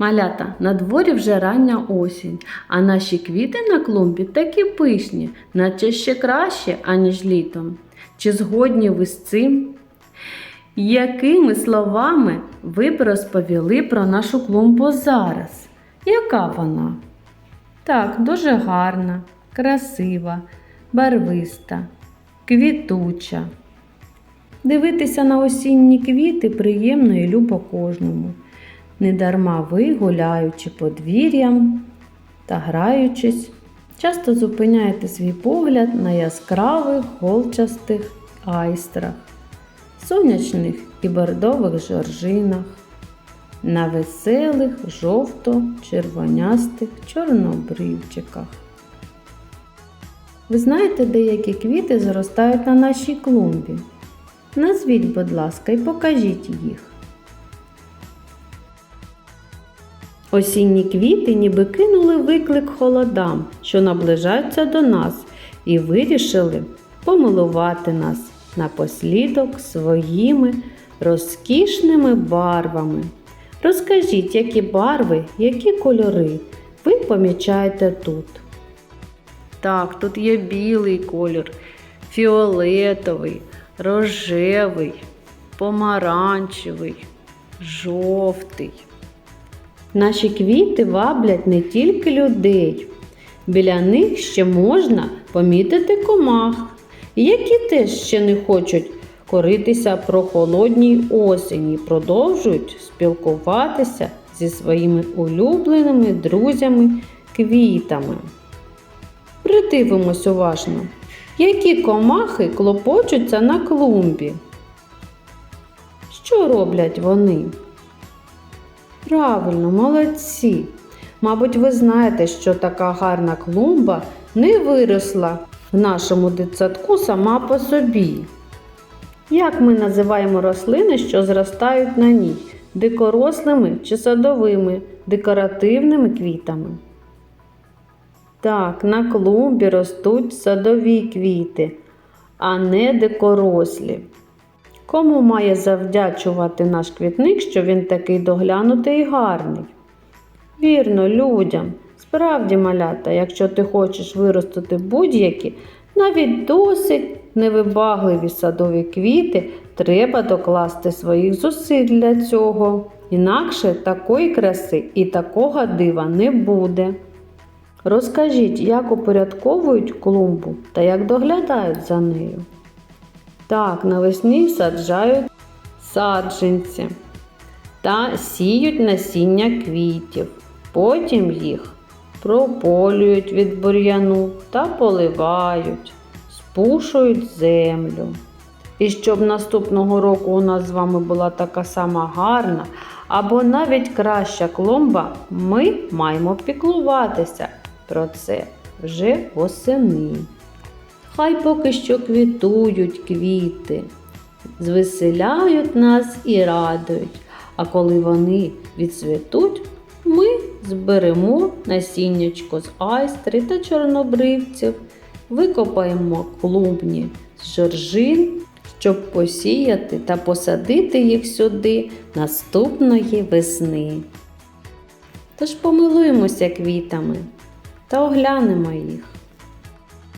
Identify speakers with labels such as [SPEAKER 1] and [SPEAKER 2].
[SPEAKER 1] Малята, на дворі вже рання осінь, а наші квіти на клумбі такі пишні, наче ще краще, аніж літом. Чи згодні ви з цим? Якими словами ви б розповіли про нашу клумбу зараз? Яка вона? Так, дуже гарна, красива, барвиста, квітуча. Дивитися на осінні квіти приємно і любо кожному. Недарма ви, гуляючи подвір'ям та граючись, часто зупиняєте свій погляд на яскравих голчастих айстрах, сонячних і бордових жоржинах, на веселих жовто-червонястих чорнобривчиках. Ви знаєте, деякі квіти зростають на нашій клумбі. Назвіть, будь ласка, і покажіть їх. Осінні квіти ніби кинули виклик холодам, що наближаються до нас, і вирішили помилувати нас напослідок своїми розкішними барвами. Розкажіть, які барви, які кольори ви помічаєте тут. Так, тут є білий колір, фіолетовий, рожевий, помаранчевий, жовтий. Наші квіти ваблять не тільки людей. Біля них ще можна помітити комах, які теж ще не хочуть коритися про холодній осені, продовжують спілкуватися зі своїми улюбленими друзями квітами. Придивимось уважно, які комахи клопочуться на клумбі. Що роблять вони? Правильно, молодці. Мабуть, ви знаєте, що така гарна клумба не виросла в нашому дитсадку сама по собі. Як ми називаємо рослини, що зростають на ній? Дикорослими чи садовими, декоративними квітами? Так, на клумбі ростуть садові квіти, а не дикорослі. Кому має завдячувати наш квітник, що він такий доглянутий і гарний? Вірно, людям. Справді, малята, якщо ти хочеш виростити будь-які, навіть досить невибагливі садові квіти, треба докласти своїх зусиль для цього. Інакше такої краси і такого дива не буде. Розкажіть, як упорядковують клумбу та як доглядають за нею. Так, навесні саджають саджанці та сіють насіння квітів. Потім їх прополюють від бур'яну та поливають, спушують землю. І щоб наступного року у нас з вами була така сама гарна або навіть краща клумба, ми маємо піклуватися про це вже восени. Хай поки що квітують квіти, звеселяють нас і радують. А коли вони відцвітуть, ми зберемо насіннячко з айстри та чорнобривців, викопаємо клубні з жоржин, щоб посіяти та посадити їх сюди наступної весни. Тож помилуємося квітами та оглянемо їх.